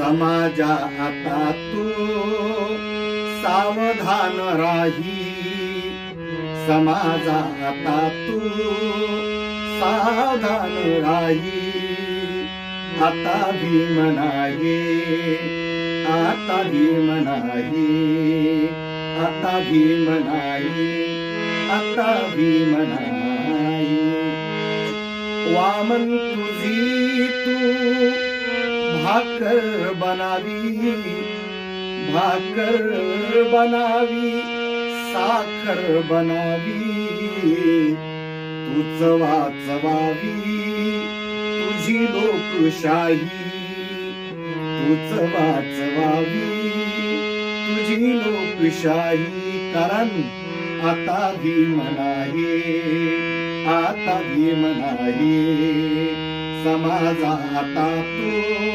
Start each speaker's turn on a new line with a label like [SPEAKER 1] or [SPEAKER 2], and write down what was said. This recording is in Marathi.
[SPEAKER 1] समाजा आता तू सावधान राही. समाजा आता तू सावधान राही. आता भीम नाही आता भीम नाही आता भीम नाही आता भीम नाही. वामन तुझी भाकर बनावी. भाकर बनावी साखर बनावी. तूच वाचवावी तुझी लोकशाही. तूच वाचवावी तुझी लोकशाही. कारण आता भीम नाही आता भीम नाही समाजा आता तू